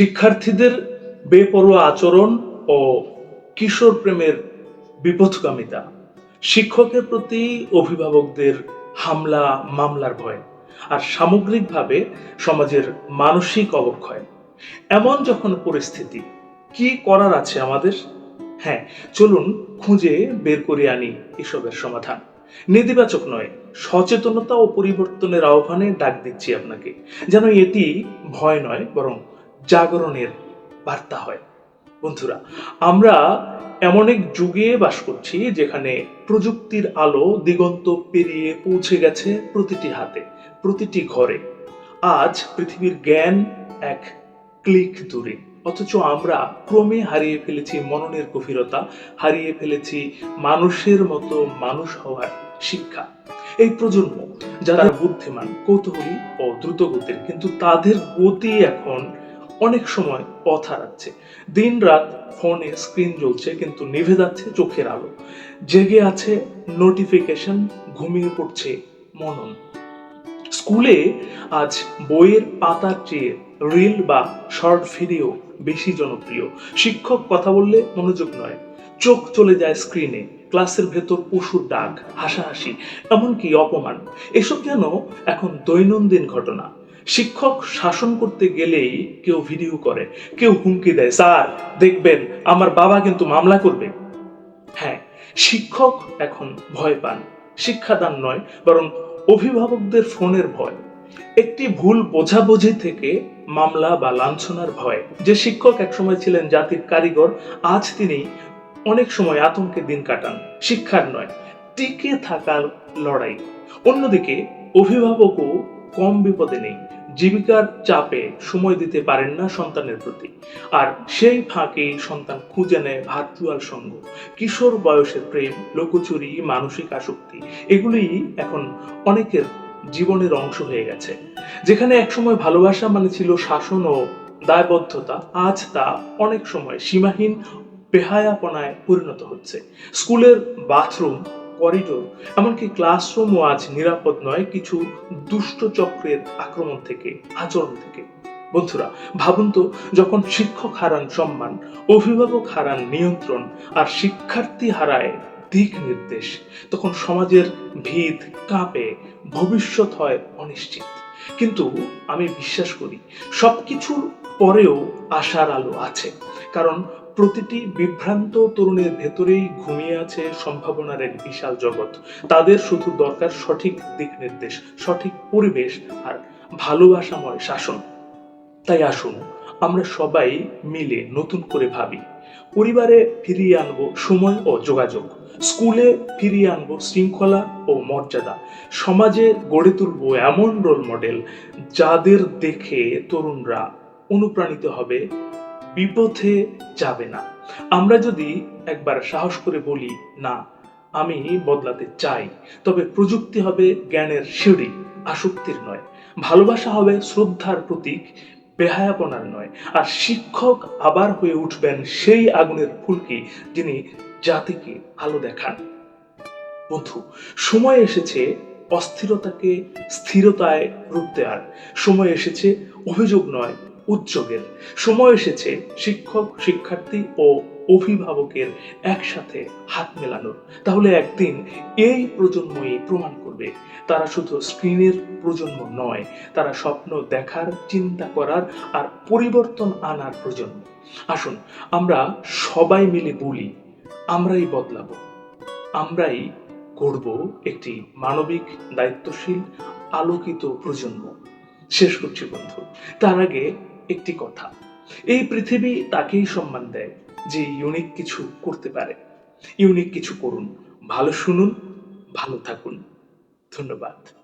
শিক্ষার্থীদের বেপরোয়া আচরণ ও কিশোর প্রেমের বিপথগামিতা, শিক্ষকের প্রতি অভিভাবকদের হামলা, মামলার ভয় আর সামগ্রিকভাবে সমাজের মানসিক অবক্ষয়। এমন যখন পরিস্থিতি, কি করার আছে আমাদের? হ্যাঁ চলুন খুঁজে বের করে আনি এসবের সমাধান। নেতিবাচক নয়, সচেতনতা ও পরিবর্তনের আহ্বানে ডাক দিচ্ছি আপনাকে। যেন এটি ভয় নয়, বরং জাগরণের বার্তা হয়। বন্ধুরা, আমরা এমন এক যুগে বাস করছি যেখানে প্রযুক্তির আলো দিগন্ত পেরিয়ে পৌঁছে গেছে প্রতিটি হাতে, প্রতিটি ঘরে। আজ পৃথিবীর জ্ঞান এক ক্লিক দূরে। অথচ আমরা ক্রমে হারিয়ে ফেলেছি মননের গভীরতা, হারিয়ে ফেলেছি মানুষের মতো মানুষ হওয়ার শিক্ষা। এই প্রজন্ম যারা বুদ্ধিমান, কৌতূহলী ও দ্রুতগতির, কিন্তু তাদের গতি এখন অনেক সময় পথ হারাচ্ছে। দিন রাত ফোনে স্ক্রিন জ্বলছে, কিন্তু নিভে যাচ্ছে চোখের আলো। জেগে আছে নোটিফিকেশন ঘুমিয়ে পড়ছে মনন। স্কুলে আজ বইয়ের পাতার চেয়ে রিল বা শর্ট ভিডিও বেশি জনপ্রিয়। শিক্ষক কথা বললে মনোযোগ নয়। চোখ চলে যায় স্ক্রিনে ক্লাসের ভেতর পশুর ডাক, হাসাহাসি, এমনকি অপমান। এসব যেন এখন দৈনন্দিন ঘটনা। শিক্ষক শাসন করতে গেলেই কেউ ভিডিও করে, কেউ হুমকি দেয়। স্যার, দেখবেন, আমার বাবা কিন্তু মামলা করবে। হ্যাঁ শিক্ষক এখন ভয় পান। শিক্ষাদান নয়, বরং অভিভাবকদের ফোনের ভয়। একটি ভুল বোঝাবুঝি থেকে মামলা বা লাঞ্ছনার ভয়। যে শিক্ষক একসময় ছিলেন জাতির কারিগর, আজ তিনি অনেক সময় আতঙ্কে দিন কাটান। শিক্ষার নয়, টিকে থাকার লড়াই। অন্যদিকে, অভিভাবকও কম বিপদে নেই। জীবিকার চাপে সময় দিতে পারেন না সন্তানের প্রতি। আর সেই ফাঁকে সন্তান খুঁজে নেয় ভার্চুয়াল সঙ্গ। কিশোর বয়সের প্রেম, লোকচুরি, মানসিক আসক্তি, এগুলি এখন অনেকের জীবনের অংশ হয়ে গেছে। যেখানে একসময় ভালোবাসা মানে ছিল শাসন ও দায়বদ্ধতা, আজ তা অনেক সময় সীমাহীন বেহায়াপনায় পরিণত হচ্ছে। স্কুলের বাথরুম করিডোর এমনকি ক্লাসরুমও আজ নিরাপদ নয়, কিছু দুষ্ট চক্রের আক্রমণ থেকে, আচরণ থেকে। বন্ধুরা, ভাবুন তো, যখন শিক্ষক হারান সম্মান, অভিভাবক হারান নিয়ন্ত্রণ, আর শিক্ষার্থী হারায় দিক নির্দেশ, তখন সমাজের ভিত কাঁপে, ভবিষ্যৎ হয় অনিশ্চিত। কিন্তু আমি বিশ্বাস করি, সবকিছুর পরেও আশার আলো আছে, কারণ প্রতিটি বিভ্রান্ত তরুণের ভেতরেই ঘুমিয়ে আছে সম্ভাবনার এক বিশাল জগৎ। তাদের শুধু দরকার সঠিক দিক নির্দেশ সঠিক পরিবেশ আর ভালোবাসাময় শাসন। তাই আসুন, আমরা সবাই মিলে নতুন করে ভাবি, পরিবারে ফিরিয়ে আনব সময় ও যোগাযোগ, স্কুলে ফিরিয়ে আনব শৃঙ্খলা ও মর্যাদা, সমাজে গড়ে তুলবো এমন রোল মডেল যাদের দেখে তরুণরা অনুপ্রাণিত হবে বিপথে যাবে না। আমরা যদি একবার সাহস করে বলি, না, আমি বদলাতে চাই। তবে প্রযুক্তি হবে জ্ঞানের সিঁড়ি, আসক্তির নয়। ভালোবাসা হবে শ্রদ্ধার প্রতীক, বেহায়াপনার নয়। আর শিক্ষক আবার হয়ে উঠবেন সেই আগুনের ফুলকি যিনি জাতিকে আলো দেখান। বন্ধু, সময় এসেছে অস্থিরতাকে স্থিরতায় রূপ দেওয়ার। সময় এসেছে অভিযোগ নয় উদ্যোগের। সময় এসেছে শিক্ষক, শিক্ষার্থী ও অভিভাবকের একসাথে হাত মেলানোর। তাহলে একদিন এই প্রজন্মই প্রমাণ করবে। তারা শুধু স্ক্রিনের প্রজন্ম নয়, তারা স্বপ্ন দেখার, চিন্তা করার আর পরিবর্তন আনার প্রজন্ম। আসুন, আমরা সবাই মিলে বলি, আমরাই বদলাবো। আমরাই গড়ব একটি মানবিক, দায়িত্বশীল, আলোকিত প্রজন্ম। শেষ করছি বন্ধু। তার আগে একটি কথা। এই পৃথিবী তাকেই সম্মান দেয় যে ইউনিক কিছু করতে পারে। ইউনিক কিছু করুন। ভালো শুনুন, ভালো থাকুন। ধন্যবাদ।